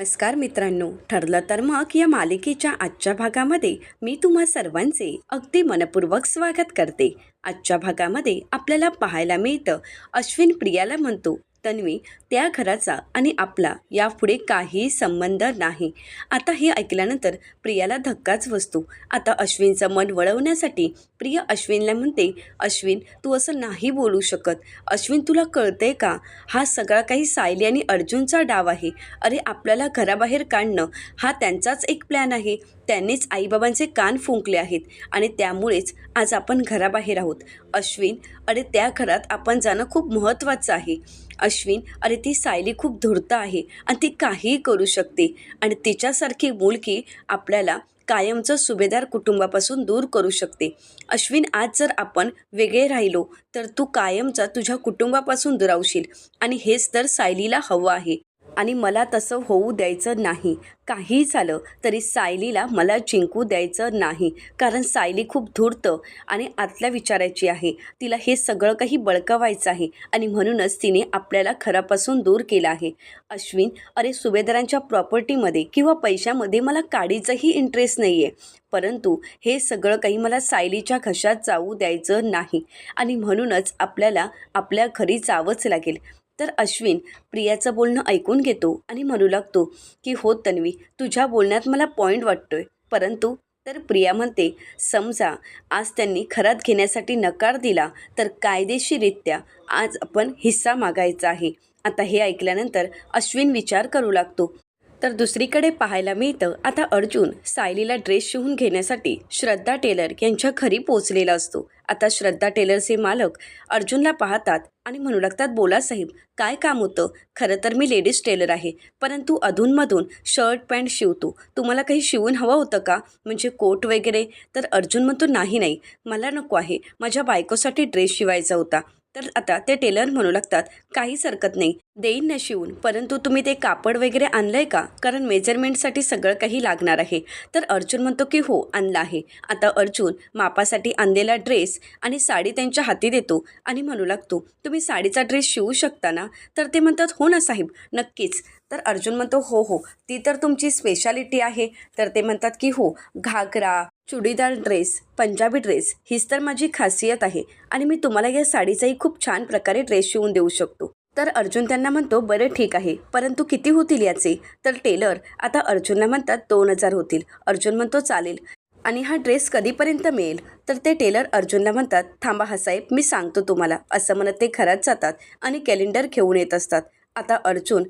नमस्कार मित्रांनो ठरलं तर मग या मालिकेच्या आजच्या भागामध्ये मी तुम्हा सर्वांचे अगदी मनपूर्वक स्वागत करते. आजच्या भागामध्ये आपल्याला पाहायला मिळतं अश्विन प्रियाला म्हणतो तन्वी त्या घराचा आणि आपला यापुढे काही संबंध नाही. आता हे ऐकल्यानंतर प्रियाला धक्काच बसतो. आता अश्विनचं मन वळवण्यासाठी प्रिया अश्विनला म्हणते अश्विन तू असं नाही बोलू शकत. अश्विन तुला कळतंय का? हा सगळा काही सायली आणि अर्जुनचा डाव आहे. अरे आपल्याला घराबाहेर काढणं हा त्यांचाच एक प्लॅन आहे. त्यांनीच आईबाबांचे कान फुंकले आहेत आणि त्यामुळेच आज आपण घराबाहेर आहोत. अश्विन अरे त्या घरात आपण जाणं खूप महत्त्वाचं आहे. अश्विन अरे ती सायली खूप धूर्त आहे आणि ती काहीही करू शकते. आणि तिच्यासारखी मुलगी आपल्याला कायमचं सुभेदार कुटुंबापासून दूर करू शकते. अश्विन आज जर आपण वेगळे राहिलो तर तू कायमचा तुझ्या कुटुंबापासून दुरावशील आणि हेच तर सायलीला हवं आहे. आणि मला तसं होऊ द्यायचं नाही. काही झालं तरी सायलीला मला जिंकू द्यायचं नाही. कारण सायली खूप धूर्त आणि आतल्या विचारायची आहे. तिला हे सगळं काही बळकवायचं आहे आणि म्हणूनच तिने आपल्याला खरापासून दूर केलं आहे. अश्विन अरे सुभेदारांच्या प्रॉपर्टीमध्ये किंवा पैशामध्ये मला काडीचंही इंटरेस्ट नाही आहे परंतु हे सगळं काही मला सायलीच्या घशात जाऊ द्यायचं नाही आणि म्हणूनच आपल्याला आपल्या घरी जावंच लागेल. तर अश्विन प्रियाचं बोलणं ऐकून घेतो आणि म्हणू लागतो की हो तन्वी तुझ्या बोलण्यात मला पॉईंट वाटतोय. परंतु तर प्रिया म्हणते समजा आज त्यांनी खरात घेण्यासाठी नकार दिला तर कायदेशीरित्या आज आपण हिस्सा मागायचा आहे. आता हे ऐकल्यानंतर अश्विन विचार करू लागतो. तर दुसरीकडे पाहायला मिळतं आता अर्जुन सायलीला ड्रेस शिवून घेण्यासाठी श्रद्धा टेलर यांच्या घरी पोचलेला असतो. आता श्रद्धा टेलरचे मालक अर्जुनला पाहतात आणि म्हणू लागतात बोला साहेब काय काम होतं? खरं तर मी लेडीज टेलर आहे परंतु अधूनमधून शर्ट पॅन्ट शिवतो. तुम्हाला काही शिवून हवं होतं का? म्हणजे कोट वगैरे? तर अर्जुन म्हणतो नाही नाही. मला नको आहे. माझ्या बायकोसाठी ड्रेस शिवायचा होता. तर आता ते टेलर म्हणू लागतात काहीच हरकत नाही देईन ना शिवून परंतु तुम्ही ते कापड वगैरे आणलं आहे का? कारण मेजरमेंटसाठी सगळं काही लागणार आहे. तर अर्जुन म्हणतो की हो आणला आहे. आता अर्जुन मापासाठी आणलेला ड्रेस आणि साडी त्यांच्या हाती देतो आणि म्हणू लागतो तुम्ही साडीचा ड्रेस शिवू शकता ना? तर ते म्हणतात हो ना साहेब नक्कीच. तर अर्जुन म्हणतो हो हो ती तर तुमची स्पेशालिटी आहे. तर ते म्हणतात की हो घागरा चुडीदार ड्रेस पंजाबी ड्रेस हीच तर माझी खासियत आहे आणि मी तुम्हाला या साडीचाही खूप छान प्रकारे ड्रेस शिवून देऊ शकतो. तर अर्जुन त्यांना म्हणतो बरं ठीक आहे. परंतु किती होतील याचे? तर टेलर आता अर्जुनला म्हणतात दोन हजार होतील. अर्जुन म्हणतो चालेल. आणि हा ड्रेस कधीपर्यंत मिळेल? तर ते टेलर अर्जुनला म्हणतात थांबा हा साहेब मी सांगतो तुम्हाला. असं म्हणत ते घरात जातात आणि कॅलेंडर घेऊन येत असतात. आता अर्जुन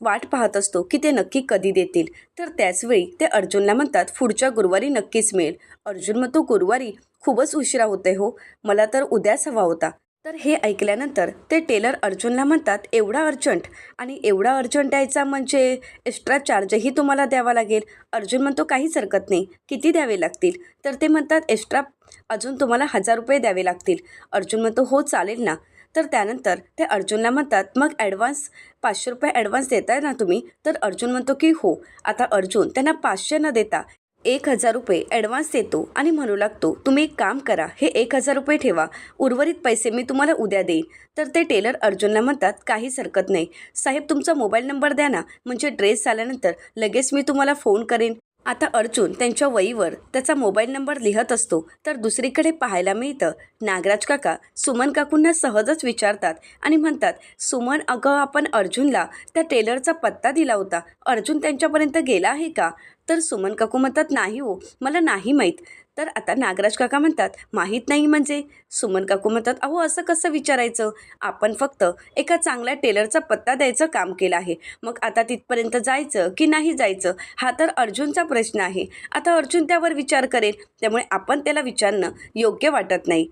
वाट पाहत असतो की ते नक्की कधी देतील. तर त्याचवेळी ते अर्जुनला म्हणतात पुढच्या गुरुवारी नक्कीच मिळेल. अर्जुन मग तो गुरुवारी खूपच उशिरा होते हो. मला तर उद्याच हवा होता. तर हे ऐकल्यानंतर ते टेलर अर्जुनला म्हणतात एवढा अर्जंट आणि एवढा अर्जंट द्यायचा म्हणजे एक्स्ट्रा चार्जही तुम्हाला द्यावा लागेल. अर्जुन म्हणतो काहीच हरकत नाही. किती द्यावे लागतील? तर ते म्हणतात एक्स्ट्रा अजून तुम्हाला हजार रुपये द्यावे लागतील. अर्जुन म्हणतो हो चालेल ना. तर त्यानंतर ते अर्जुनला म्हणतात मग ॲडव्हान्स पाचशे रुपये ॲडव्हान्स देताय ना तुम्ही? तर अर्जुन म्हणतो की हो. आता अर्जुन त्यांना पाचशे न देता एक हजार रुपये ॲडव्हान्स देतो आणि म्हणू लागतो तुम्ही एक काम करा हे एक हजार रुपये ठेवा. उर्वरित पैसे मी तुम्हाला उद्या देईन. तर ते टेलर अर्जुनला म्हणतात काहीच हरकत नाही. साहेब तुमचा मोबाईल नंबर द्या ना. म्हणजे ड्रेस झाल्यानंतर लगेच मी तुम्हाला फोन करेन. आता अर्जुन त्यांच्या वहीवर त्याचा मोबाईल नंबर लिहत असतो तर दुसरीकडे पाहायला मिळतं नागराज काका सुमन काकूंना सहजच विचारतात आणि म्हणतात सुमन अगं आपण अर्जुनला त्या टेलरचा पत्ता दिला होता. अर्जुन त्यांच्यापर्यंत गेला आहे का? तर सुमन काकू म्हणतात नाही हो मला नाही माहीत. तर आता नागराज काका म्हणतात माहीत नाही म्हणजे. सुमन काकू म्हणतात अहो असं कसं विचारायचं? आपण फक्त एका चांगल्या टेलरचा पत्ता द्यायचं काम केलं आहे. मग आता तिथपर्यंत जायचं की नाही जायचं? हा तर अर्जुनचा प्रश्न आहे. आता अर्जुन त्यावर विचार करेल. त्यामुळे आपण त्याला विचारणं योग्य वाटत नाही.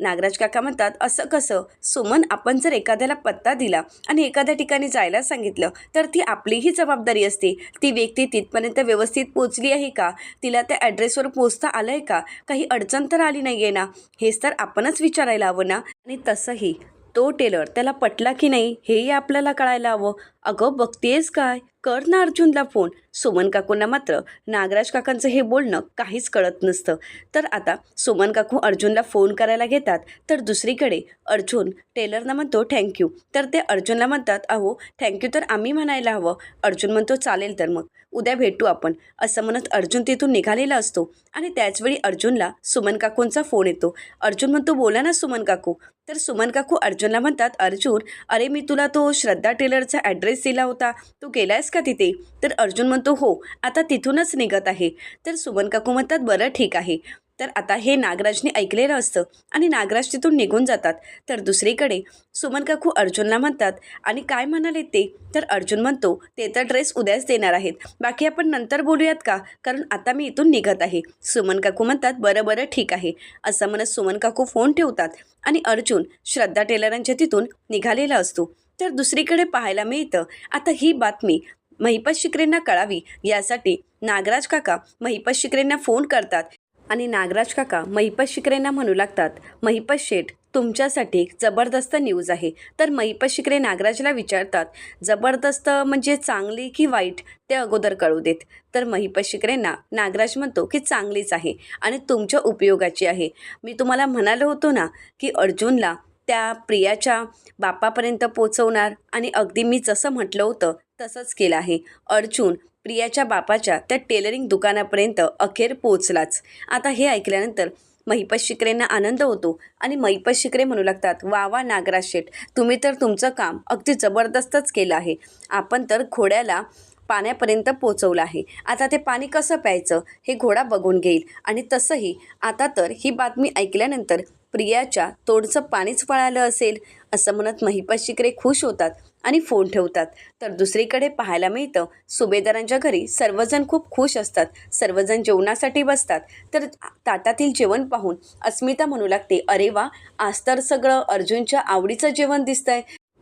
नागराज काका म्हणतात असं कसं? सुमन आपण जर एखाद्याला पत्ता दिला आणि एखाद्या ठिकाणी जायला सांगितलं तर ती आपलीही जबाबदारी असते. ती व्यक्ती तिथपर्यंत व्यवस्थित पोचली आहे का? तिला त्या ॲड्रेसवर पोचता आलं आहे का? काही अडचण तर आली नाही आहे ना? हेच तर आपणच विचारायला हवं ना? आणि तसंही तो टेलर त्याला पटला की नाही हेही आपल्याला कळायला हवं. अगं बघतेस काय? कर ना अर्जुनला फोन सुमन काकूंना मात्र नागराज काकांचं हे बोलणं काहीच कळत नसतं. तर आता सुमन काकू अर्जुनला फोन करायला घेतात तर दुसरीकडे अर्जुन टेलरना म्हणतो थँक्यू तर ते अर्जुनला म्हणतात अहो थँक्यू तर आम्ही म्हणायला हवं. अर्जुन म्हणतो चालेल तर मग उद्या भेटू आपण. असं म्हणत अर्जुन तिथून निघालेला असतो आणि त्याचवेळी अर्जुनला सुमन काकूंचा फोन येतो. अर्जुन म्हणतो बोला ना सुमन काकू. तर सुमन काकू अर्जुनला म्हणतात अर्जुन अरे मी तुला तो श्रद्धा टेलरचा ॲड्रेस दिला होता. तू गेलायस का तिथे? तर अर्जुन म्हणतो हो आता तिथूनच निघत आहे. तर सुमन काकू म्हणतात बरं ठीक आहे. तर आता हे नागराजने ऐकलेलं असतं आणि नागराज तिथून निघून जातात. तर दुसरीकडे सुमन काकू अर्जुनला म्हणतात आणि काय म्हणाले ते? तर अर्जुन म्हणतो ते तर ड्रेस उद्याच देणार आहेत. बाकी आपण नंतर बोलूयात का? कारण आता मी इथून निघत आहे. सुमन काकू म्हणतात बरं बरं ठीक आहे. असं म्हणत सुमन काकू फोन ठेवतात आणि अर्जुन श्रद्धा टेलरांच्या तिथून निघालेला असतो. तर दुसरीकडे पाहायला मिळतं. आता ही बातमी महिपत शिकरेंना कळावी यासाठी नागराज काका महिपत शिकरेंना फोन करतात आणि नागराज काका महिपत शिकरेंना म्हणू लागतात महिपत शेठ तुमच्यासाठी जबरदस्त न्यूज आहे. तर महिपत शिकरे नागराजला विचारतात जबरदस्त म्हणजे चांगली की वाईट? ते अगोदर कळू देत. तर महिपत शिकरेंना नागराज म्हणतो की चांगलीच आहे आणि तुमच्या उपयोगाची आहे. मी तुम्हाला म्हणालो होतो ना की अर्जुनला त्या प्रियाच्या बापापर्यंत पोचवणार आणि अगदी मी जसं म्हटलं होतं तसंच केलं आहे. अर्जुन प्रियाच्या बापाच्या त्या टेलरिंग दुकानापर्यंत अखेर पोचलाच आता हे ऐकल्यानंतर महिपत शिकरेंना आनंद होतो आणि महिपत शिकरे म्हणू लागतात वा वा नागराज शेठ तुम्ही तर तुमचं काम अगदी जबरदस्तच केलं आहे. आपण तर घोड्याला पाण्यापर्यंत पोचवलं आहे. आता ते पाणी कसं प्यायचं हे घोडा बघून घेईल. आणि तसंही आता तर ही बातमी ऐकल्यानंतर प्रियाच्या तोडचं पाणीच पळालं असेल असं म्हणत महिपत शिकरे खुश होतात. आणि फोन ठेवतात. तर दुसरीकडे पाहायला मिळतं सुभेदारांच्या घरी सर्वजण खूप खुश असतात सर्वजण जेवणासाठी बसतात. तर ताटातील जेवण पाहून अस्मिता म्हणू लागते अरे वा आज तर सगळं अर्जुनच्या आवडीचं जेवण दिसतंय.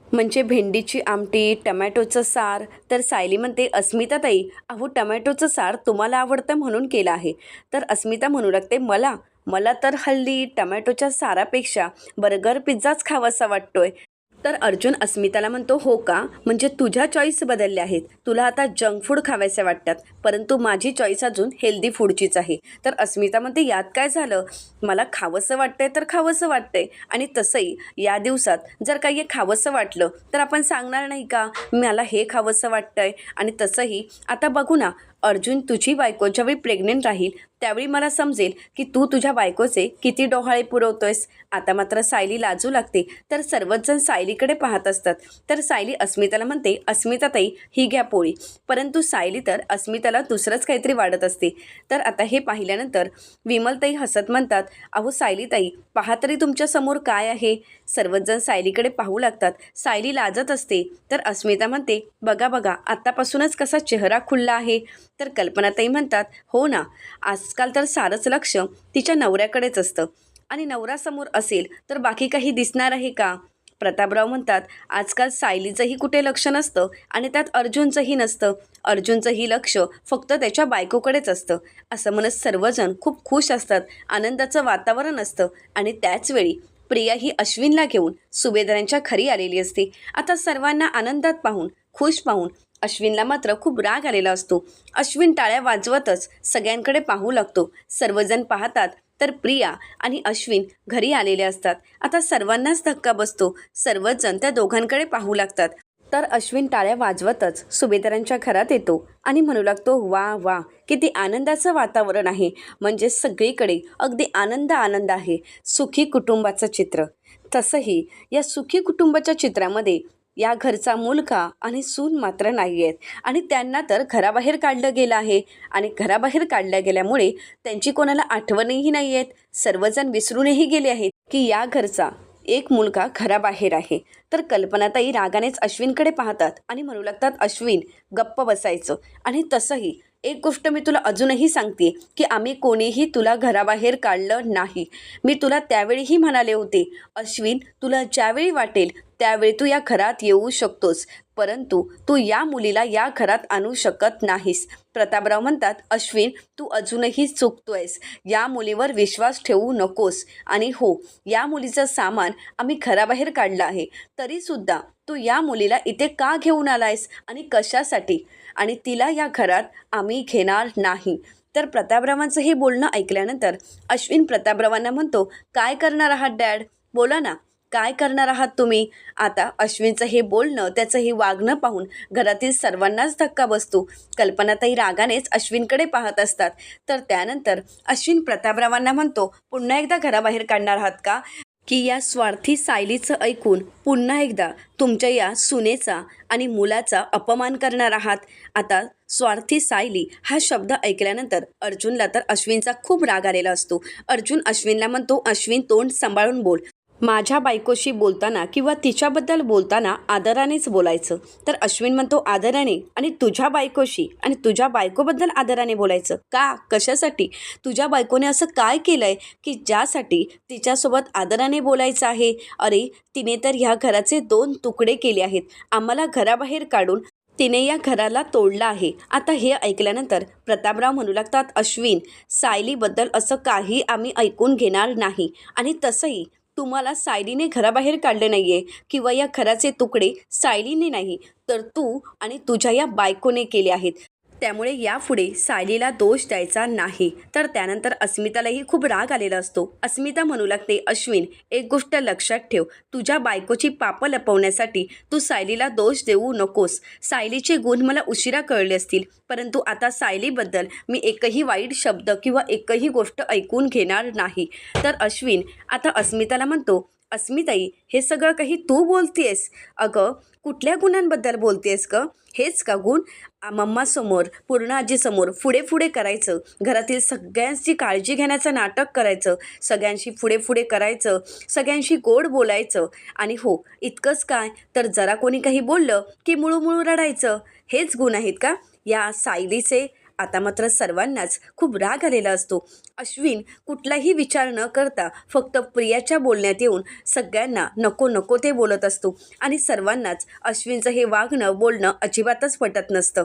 म्हणजे भेंडीची आमटी टमॅटोचं सार. तर सायली म्हणते अस्मिताताई अहो टमॅटोचं सार तुम्हाला आवडतं म्हणून केलं आहे. तर अस्मिता म्हणू लागते मला मला तर हल्ली टमॅटोच्या सारापेक्षा बर्गर पिझ्झाच खावासा वाटतोय. तर अर्जुन अस्मिताला म्हणतो हो का? म्हणजे तुझ्या चॉईस बदलल्या आहेत. तुला आता जंक फूड खावायचे वाटतात. परंतु माझी चॉईस अजून हेल्दी फूडचीच आहे. तर अस्मिता म्हणते यात काय झालं? मला खावंसं वाटतंय तर खावंसं वाटतंय. आणि तसंही या दिवसात जर काही खावंसं वाटलं तर आपण सांगणार नाही का? मला हे खावंसं वाटतंय. आणि तसंही आता बघू ना अर्जुन तुझी बायको ज्यावेळी प्रेग्नेंट राहील त्यावेळी मला समजेल की तू तुझ्या बायकोचे किती डोहाळे पुरवतोयस. आता मात्र सायली लाजू लागते. तर सर्वच जण सायलीकडे पाहत असतात. तर सायली अस्मिताला म्हणते अस्मिताताई ही घ्या पोळी. परंतु सायली तर अस्मिताला दुसरंच काहीतरी वाढत असते. तर आता हे पाहिल्यानंतर विमलताई हसत म्हणतात अहो सायलीताई पहा तरी तुमच्यासमोर काय आहे. सर्वच जण सायलीकडे पाहू लागतात. सायली लाजत असते. तर अस्मिता म्हणते बघा बघा आत्तापासूनच कसा चेहरा खुलला आहे. तर कल्पनाताई म्हणतात हो ना आजकाल तर सारंच लक्ष तिच्या नवऱ्याकडेच असतं. आणि नवऱ्यासमोर असेल तर बाकी काही दिसणार आहे का? प्रतापराव म्हणतात आजकाल सायलीचंही कुठे लक्ष नसतं आणि त्यात अर्जुनचंही नसतं. अर्जुनचंही लक्ष फक्त त्याच्या बायकोकडेच असतं. असं म्हणत सर्वजण खूप खुश असतात. आनंदाचं वातावरण असतं. आणि त्याचवेळी प्रिया ही अश्विनला घेऊन सुभेदारांच्या खरी आलेली असते. आता सर्वांना आनंदात पाहून खुश पाहून अश्विनला मात्र खूप राग आलेला असतो. अश्विन टाळ्या वाजवतच सगळ्यांकडे पाहू लागतो. सर्वजण पाहतात तर प्रिया आणि अश्विन घरी आलेले असतात. आता सर्वांनाच धक्का बसतो. सर्वजण त्या दोघांकडे पाहू लागतात. तर अश्विन टाळ्या वाजवतच सुभेदारांच्या घरात येतो आणि म्हणू लागतो वा वा किती आनंदाचं वातावरण आहे. म्हणजे सगळीकडे अगदी आनंद आनंद आहे. सुखी कुटुंबाचं चित्र. तसंही या सुखी कुटुंबाच्या चित्रामध्ये या घरचा मुलगा आणि सून मात्र नाही आहेत. आणि त्यांना तर घराबाहेर काढलं गेलं आहे. आणि घराबाहेर काढल्या गेल्यामुळे त्यांची कोणाला आठवणही नाही आहेत. सर्वजण विसरूनही गेले आहेत की या घरचा एक मुलगा घराबाहेर आहे. तर कल्पनाताई रागानेच अश्विनकडे पाहतात आणि म्हणू लागतात अश्विन गप्प बसायचं. आणि तसंही एक गोष्ट मी तुला अजूनही सांगते की आम्ही कोणीही तुला घराबाहेर काढलं नाही. मी तुला त्यावेळीही म्हणाले होते अश्विन तुला ज्यावेळी वाटेल त्यावेळी तू या घरात येऊ शकतोस. परंतु तू या मुलीला या घरात आणू शकत नाहीस. प्रतापराव म्हणतात अश्विन तू अजूनही चुकतोयस. या मुलीवर विश्वास ठेवू नकोस. आणि हो या मुलीचं सामान आम्ही घराबाहेर काढलं आहे. तरीसुद्धा तू या मुलीला इथे का घेऊन आलायस? आणि कशासाठी? आणि तिला या घरात आम्ही घेणार नाही. तर प्रतापरावांचं हे बोलणं ऐकल्यानंतर अश्विन प्रतापरावांना म्हणतो काय करणार आहात डॅड? बोला ना काय करणार आहात तुम्ही? आता अश्विनचं हे बोलणं त्याचं हे वागणं पाहून घरातील सर्वांनाच धक्का बसतो. कल्पनाताई रागानेच अश्विनकडे पाहत असतात. तर त्यानंतर अश्विन प्रतापरावांना म्हणतो पुन्हा एकदा घराबाहेर काढणार आहात का? की या स्वार्थी सायलीचं ऐकून पुन्हा एकदा तुमच्या या सुनेचा आणि मुलाचा अपमान करणार आहात. आता स्वार्थी सायली हा शब्द ऐकल्यानंतर अर्जुनला तर अश्विनचा खूप राग आलेला असतो. अर्जुन अश्विनला म्हणतो अश्विन तोंड सांभाळून बोल. माझ्या बायकोशी बोलताना किंवा तिच्याबद्दल बोलताना आदरानेच बोलायचं. तर अश्विन म्हणतो आदराने आणि तुझ्या बायकोशी आणि तुझ्या बायकोबद्दल आदराने बोलायचं. का? कशासाठी? तुझ्या बायकोने असं काय केलं आहे की ज्यासाठी तिच्यासोबत आदराने बोलायचं आहे? अरे तिने तर ह्या घराचे दोन तुकडे केले आहेत. आम्हाला घराबाहेर काढून तिने या घराला तोडलं आहे. आता हे ऐकल्यानंतर प्रतापराव म्हणू लागतात अश्विन सायलीबद्दल असं काही आम्ही ऐकून घेणार नाही आणि तसंही तुम्हाला सायलीने घराबाहेर काढले नाही आहे किंवा या घराचे तुकडे सायलीने नाही तर तू आणि तुझ्या या बायकोने केले आहेत. त्यामुळे यापुढे सायलीला दोष द्यायचा नाही. तर त्यानंतर अस्मितालाही खूप राग आलेला असतो. अस्मिता म्हणू लागते अश्विन एक गोष्ट लक्षात ठेव. तुझ्या बायकोची पापं लपवण्यासाठी तू सायलीला दोष देऊ नकोस. सायलीचे गुण मला उशिरा कळले असतील. परंतु आता सायलीबद्दल मी एकही वाईट शब्द किंवा एकही गोष्ट ऐकून घेणार नाही. तर अश्विन आता अस्मिताला म्हणतो अस्मिताई हे सगळं काही तू बोलतीयस? अगं कुठल्या गुणांबद्दल बोलतेस का हेच का गुण? आ, मम्मासमोर पूर्ण आजीसमोर पुढे पुढे करायचं. घरातील सगळ्यांची काळजी घेण्याचं नाटक करायचं. सगळ्यांशी पुढे पुढे करायचं. सगळ्यांशी गोड बोलायचं. आणि हो इतकंच काय? तर जरा कोणी काही बोललं की मुळूमुळू रडायचं. हेच गुण आहेत का? या सायलीचे आता मात्र सर्वांनाच खूप राग आलेला असतो. अश्विन कुठलाही विचार न करता फक्त प्रियाच्या बोलण्यात येऊन सगळ्यांना नको नको ते बोलत असतो. आणि सर्वांनाच अश्विनचं हे वागणं बोलणं अजिबातच पटत नसतं.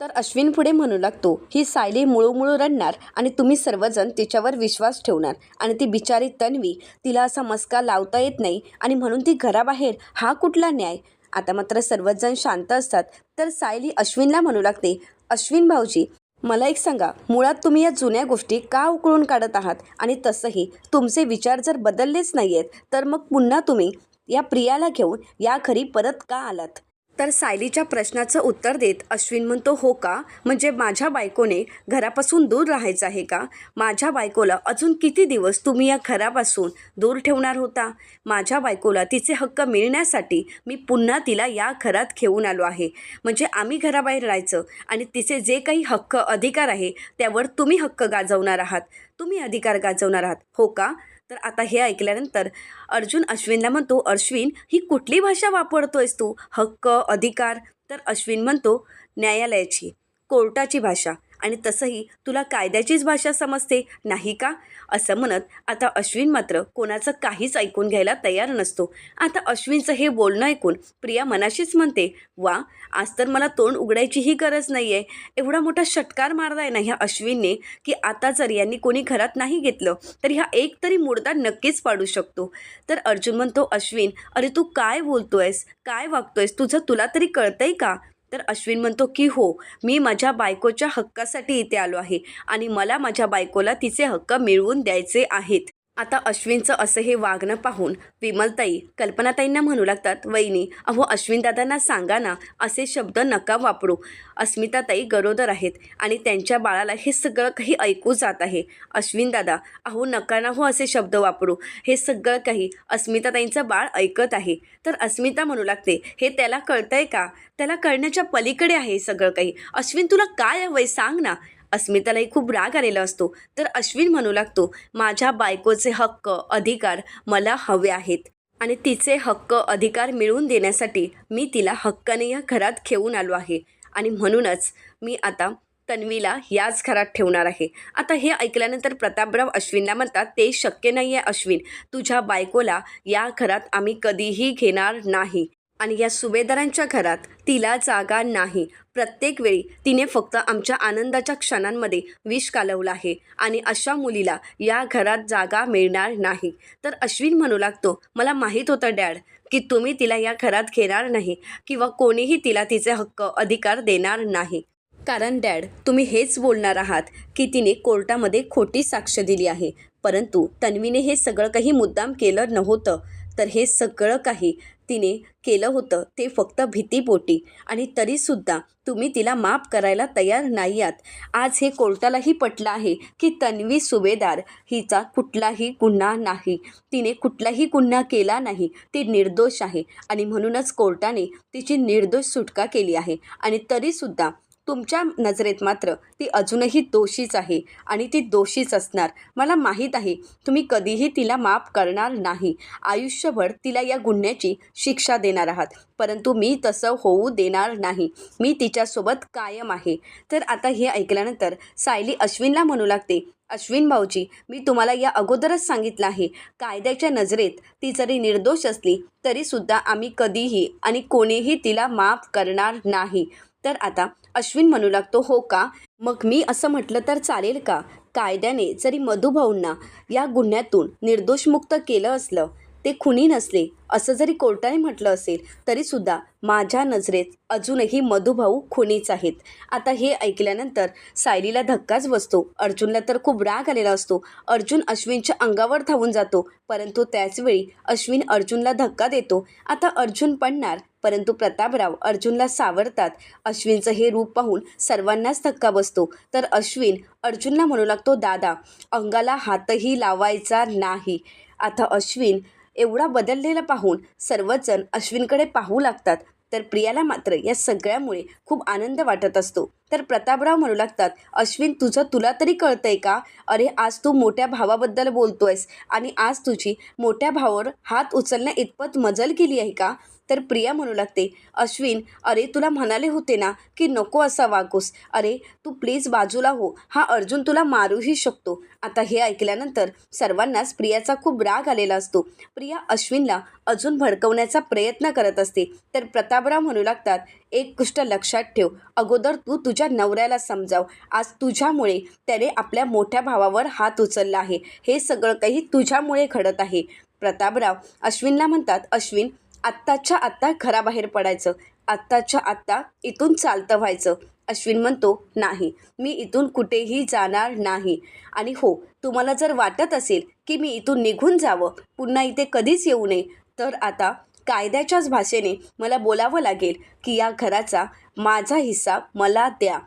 तर अश्विन पुढे म्हणू लागतो ही सायली मुळूमुळू रडणार आणि तुम्ही सर्वजण तिच्यावर विश्वास ठेवणार. आणि ती बिचारी तन्वी तिला असा मस्का लावता येत नाही आणि म्हणून ती घराबाहेर हा कुठला न्याय? आता मात्र सर्वजण शांत असतात. तर सायली अश्विनला म्हणू लागते अश्विन भाऊजी मला एक सांगा मुळात तुम्ही या जुन्या गोष्टी का उकळून काढत आहात? आणि तसंही तुमचे विचार जर बदललेच नाही आहेत तर मग पुन्हा तुम्ही या प्रियाला घेऊन या घरी परत का आलात? तर सायलीच्या प्रश्नाचं उत्तर देत अश्विन म्हणतो हो का? म्हणजे माझ्या बायकोने घरापासून दूर राहायचं आहे का? माझ्या बायकोला अजून किती दिवस तुम्ही या घरापासून दूर ठेवणार होता? माझ्या बायकोला तिचे हक्क मिळण्यासाठी मी पुन्हा तिला या घरात घेऊन आलो आहे. म्हणजे आम्ही घराबाहेर राहायचं आणि तिचे जे काही हक्क अधिकार आहे त्यावर तुम्ही हक्क गाजवणार आहात. तुम्ही अधिकार गाजवणार आहात. हो का? तर आता हे ऐकल्यानंतर अर्जुन अश्विनला म्हणतो अश्विन ही कुठली भाषा वापरतोयस तू? हक्क अधिकार? तर अश्विन म्हणतो न्यायालयाची कोर्टाची भाषा. आणि तसंही तुला कायद्याचीच भाषा समजते नाही का? असं म्हणत आता अश्विन मात्र कोणाचं काहीच ऐकून घ्यायला तयार नसतो. आता अश्विनचं हे बोलणं ऐकून प्रिया मनाशीच म्हणते वा आज तर मला तोंड उघडायचीही गरज नाही आहे एवढा मोठा षटकार मारलाय ना ह्या अश्विनने की आता जर यांनी कोणी घरात नाही घेतलं तर ह्या एक तरी मुडदा नक्कीच पाडू शकतो. तर अर्जुन म्हणतो अश्विन अरे तू काय बोलतोयस? काय वागतोयस? तुझं तुला तरी कळतंय का? तर अश्विन म्हणतो की हो मी माझ्या बायकोच्या हक्कासाठी इथे आलो आहे आणि मला माझ्या बायकोला तिचे हक्क मिळवून द्यायचे आहेत. आता अश्विनचं असं हे वागणं पाहून विमलताई कल्पनाताईंना म्हणू लागतात वहिनी अहो अश्विन दादांना सांगा ना असे शब्द नका वापरू. अस्मिताताई गरोदर आहेत आणि त्यांच्या बाळाला हे सगळं काही ऐकू जात आहे. अश्विन दादा अहो नका ना हो असे शब्द वापरू. हे सगळं काही अस्मिताताईंचं बाळ ऐकत आहे. तर अस्मिता म्हणू लागते हे त्याला कळतंय का? त्याला कळण्याच्या पलीकडे आहे सगळं काही. अश्विन तुला काय हवंय? सांग ना. अस्मितालाही खूप राग आलेला असतो. तर अश्विन म्हणू लागतो माझ्या बायकोचे हक्क अधिकार मला हवे आहेत. आणि तिचे हक्क अधिकार मिळवून देण्यासाठी मी तिला हक्काने या घरात घेऊन आलो आहे. आणि म्हणूनच मी आता तन्वीला याच घरात ठेवणार आहे. आता हे ऐकल्यानंतर प्रतापराव अश्विनला म्हणतात ते शक्य नाही आहे अश्विन. तुझ्या बायकोला या घरात आम्ही कधीही घेणार नाही. आणि या सुभेदारांच्या घरात तिला जागा नाही. प्रत्येक वेळी तिने फक्त आमच्या आनंदाच्या क्षणांमध्ये विष कालवलं आहे आणि अशा मुलीला या घरात जागा मिळणार नाही. तर अश्विन म्हणू लागतो मला माहीत होतं डॅड की तुम्ही तिला या घरात घेणार नाही किंवा कोणीही तिला तिचे हक्क अधिकार देणार नाही. कारण डॅड तुम्ही हेच बोलणार आहात की तिने कोर्टामध्ये खोटी साक्ष दिली आहे. परंतु तन्वीने हे सगळं काही मुद्दाम केलं नव्हतं. तर हे सगळं काही तिने केलं होतं. ते फक्त भीतीपोटी. आणि तरीसुद्धा तुम्ही तिला माफ करायला तयार नाही आहात आज हे कोर्टालाही पटलं आहे की तन्वी सुभेदार हिचा कुठलाही गुन्हा नाही. तिने कुठलाही गुन्हा केला नाही. ती निर्दोष आहे. आणि म्हणूनच कोर्टाने तिची निर्दोष सुटका केली आहे. आणि तरीसुद्धा तुमच्या नजरेत मात्र ती अजूनही दोषीच आहे आणि ती दोषीच असणार. मला माहीत आहे तुम्ही कधीही तिला माफ करणार नाही. आयुष्यभर तिला या गुन्ह्याची शिक्षा देणार आहात. परंतु मी तसं होऊ देणार नाही. मी तिच्यासोबत कायम आहे. तर आता हे ऐकल्यानंतर सायली अश्विनला म्हणू लागते अश्विन भाऊजी मी तुम्हाला या अगोदरच सांगितलं आहे. कायद्याच्या नजरेत ती जरी निर्दोष असली तरीसुद्धा आम्ही कधीही आणि कोणीही तिला माफ करणार नाही. तर आता अश्विन म्हणू लागतो हो का? मग मी असं म्हटलं तर चालेल का? कायद्याने जरी मधुभाऊंना या गुन्ह्यातून निर्दोषमुक्त केलं असलं ते खुनी नसले असं जरी कोर्टाने म्हटलं असेल तरीसुद्धा माझ्या नजरेत अजूनही मधुभाऊ खुनीच आहेत. आता हे ऐकल्यानंतर सायलीला धक्काच बसतो. अर्जुनला तर खूप राग आलेला असतो. अर्जुन अश्विनच्या अंगावर धावून जातो परंतु त्याचवेळी अश्विन अर्जुनला धक्का देतो. आता अर्जुन पडणार परंतु प्रतापराव अर्जुनला सावरतात. अश्विनचं हे रूप पाहून सर्वांनाच धक्का बसतो. तर अश्विन अर्जुनला म्हणू लागतो दादा अंगाला हातही लावायचा नाही. आता अश्विन एवढा बदललेला पाहून सर्वजण अश्विनकडे पाहू लागतात. तर प्रियाला मात्र या सगळ्यामुळे खूप आनंद वाटत असतो. तर प्रतापराव म्हणू लागतात अश्विन तुझं तुला तरी कळतंय का? अरे आज तू मोठ्या भावाबद्दल बोलतोयस आणि आज तुझी मोठ्या भावावर हात उचलण्या इतपत मजल केली आहे का? तर प्रिया म्हणू लागते अश्विन अरे तुला म्हणाले होते ना की नको असा वागूस. अरे तू प्लीज बाजूला हो. हा अर्जुन तुला मारूही शकतो. आता हे ऐकल्यानंतर सर्वांनाच प्रियाचा खूप राग आलेला असतो. प्रिया अश्विनला अजून भडकवण्याचा प्रयत्न करत असते. तर प्रतापराव म्हणू लागतात एक गोष्ट लक्षात ठेव. अगोदर तू तुझ्या नवऱ्याला समजाव. आज तुझ्यामुळे त्याने आपल्या मोठ्या भावावर हात उचलला आहे. हे सगळं काही तुझ्यामुळे घडत आहे. प्रतापराव अश्विनला म्हणतात अश्विन आत्ताच्या आत्ता घराबाहेर पडायचं. आत्ताच्या आत्ता इथून चालतं व्हायचं. अश्विन म्हणतो नाही मी इथून कुठेही जाणार नाही. आणि हो तुम्हाला जर वाटत असेल की मी इथून निघून जावं पुन्हा इथे कधीच येऊ नये तर आता कायद्याच्याच भाषेने मला बोलावं लागेल की या घराचा माझा हिस्सा मला द्या.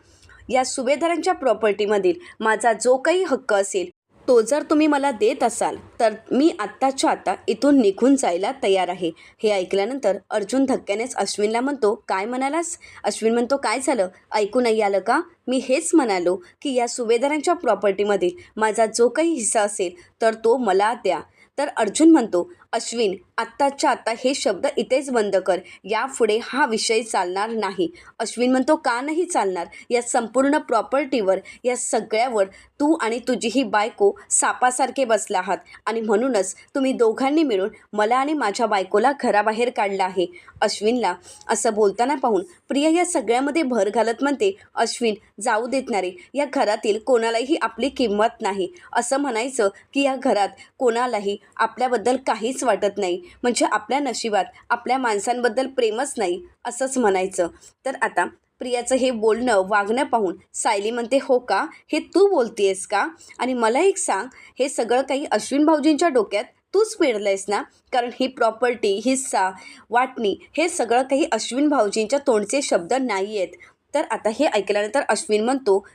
या सुभेदारांच्या प्रॉपर्टीमधील माझा जो काही हक्क असेल तो जर तुम्ही मला देत असाल तर मी आत्ताच्या आत्ता इथून निघून जायला तयार आहे. हे ऐकल्यानंतर अर्जुन धक्क्यानेच अश्विनला म्हणतो काय म्हणालास? अश्विन म्हणतो काय झालं? ऐकू नाही आलं का? मी हेच म्हणालो की या सुभेदारांच्या प्रॉपर्टीमध्ये माझा जो काही हिस्सा असेल तर तो मला द्या. तर अर्जुन म्हणतो अश्विन आत्ताच्या आत्ता हे शब्द इथेच बंद कर. यापुढे हा विषय चालणार नाही. अश्विन म्हणतो का नाही चालणार? या संपूर्ण प्रॉपर्टीवर या सगळ्यावर तू आणि तुझी ही बायको सापासारखे बसला आहात. आणि म्हणूनच तुम्ही दोघांनी मिळून मला आणि माझ्या बायकोला घराबाहेर काढलं आहे. अश्विनला असं बोलताना पाहून प्रिया या सगळ्यामध्ये भर घालत म्हणते अश्विन जाऊ देत नाही या घरातील कोणालाही आपली किंमत नाही. असं म्हणायचं की या घरात कोणालाही आपल्याबद्दल काहीच वाटत नाही. म्हणजे आपल्या नशिबात आपल्या माणसांबद्दल प्रेमच नाही असंच म्हणायचं. तर आता प्रियाचं हे बोलणं वागणं पाहून सायली म्हणते हो का? हे तू बोलतेयस का? आणि मला एक सांग हे सगळं काही अश्विन भाऊजींच्या डोक्यात तूच पेरलंयस ना? कारण ही प्रॉपर्टी हिस्सा वाटणी हे सगळं काही अश्विन भाऊजींच्या तोंडचे शब्द नाही आहेत तर आता हे ऐकल्यानंतर अश्विन म्हणतो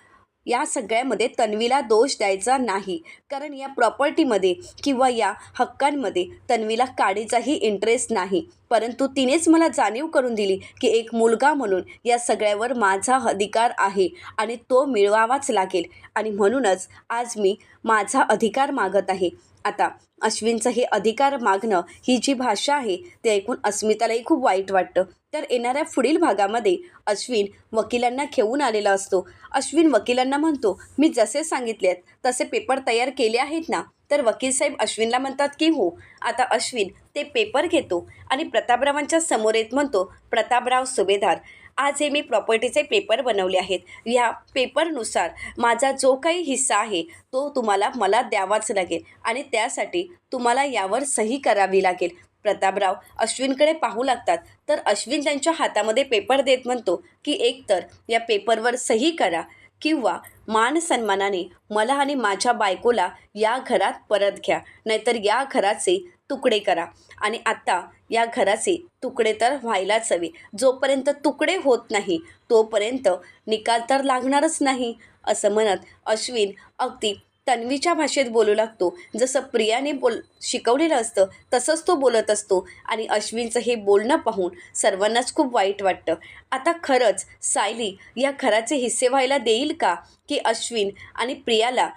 या सगळ्यामध्ये तन्वीला दोष द्यायचा नाही. कारण या प्रॉपर्टीमध्ये किंवा या हक्कांमध्ये तन्वीला काडीचाही इंटरेस्ट नाही. परंतु तिनेच मला जाणीव करून दिली की एक मुलगा म्हणून या सगळ्यावर माझा अधिकार आहे आणि तो मिळवावाच लागेल. आणि म्हणूनच आज मी माझा अधिकार मागत आहे. आता अश्विनचं हे अधिकार मागणं ही जी भाषा आहे ते ऐकून अस्मितालाही खूप वाईट वाटतं. तर येणाऱ्या पुढील भागामध्ये अश्विन वकिलांना घेऊन आलेला असतो. अश्विन वकिलांना म्हणतो मी जसे सांगितले तसे पेपर तयार केले आहेत ना? तर वकील साहेब अश्विनला म्हणतात की हो आता अश्विन ते पेपर घेतो आणि प्रतापरावांच्या समोर येत म्हणतो प्रतापराव सुभेदार आज हे मी प्रॉपर्टीचे पेपर बनवले आहेत. ह्या पेपरनुसार माझा जो काही हिस्सा आहे तो तुम्हाला मला द्यावाच लागेल आणि त्यासाठी तुम्हाला यावर सही करावी लागेल. प्रतापराव अश्विनकडे पाहू लागतात. तर अश्विन त्यांच्या हातामध्ये पेपर देत म्हणतो की एकतर या पेपरवर सही करा किंवा मान सन्मानाने मला आणि माझ्या बायकोला या घरात परत घ्या. नाहीतर या घराचे तुकडे करा. आणि आत्ता या घराचे तुकडे तर व्हायलाच हवे. जोपर्यंत तुकडे होत नाही तोपर्यंत निकाल तर लागणारच नाही असं म्हणत अश्विन अगदी तन्वीच्या भाषेत बोलू लागतो. जसं प्रियाने बोल शिकवलेलं असतं तसंच तो बोलत असतो आणि अश्विनचं हे बोलणं पाहून सर्वांनाच खूप वाईट वाटतं. आता खरंच सायली या घराचे हिस्से व्हायला देईल का? की अश्विन आणि प्रियाला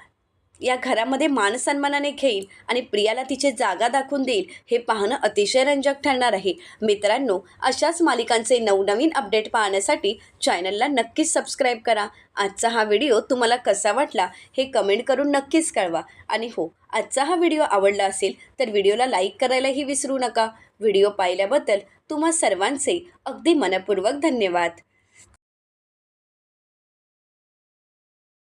या घरामध्ये मानसन्मानाने घेईल आणि प्रियाला तिची जागा दाखवून देईल हे पाहणं अतिशय रंजक ठरणार आहे. मित्रांनो अशाच मालिकांचे नवनवीन अपडेट पाहण्यासाठी चॅनलला नक्कीच सबस्क्राईब करा. आजचा हा व्हिडिओ तुम्हाला कसा वाटला हे कमेंट करून नक्कीच कळवा. आणि हो आजचा हा व्हिडिओ आवडला असेल तर व्हिडिओला लाईक करायलाही विसरू नका. व्हिडिओ पाहिल्याबद्दल तुम्हा सर्वांचे अगदी मनपूर्वक धन्यवाद.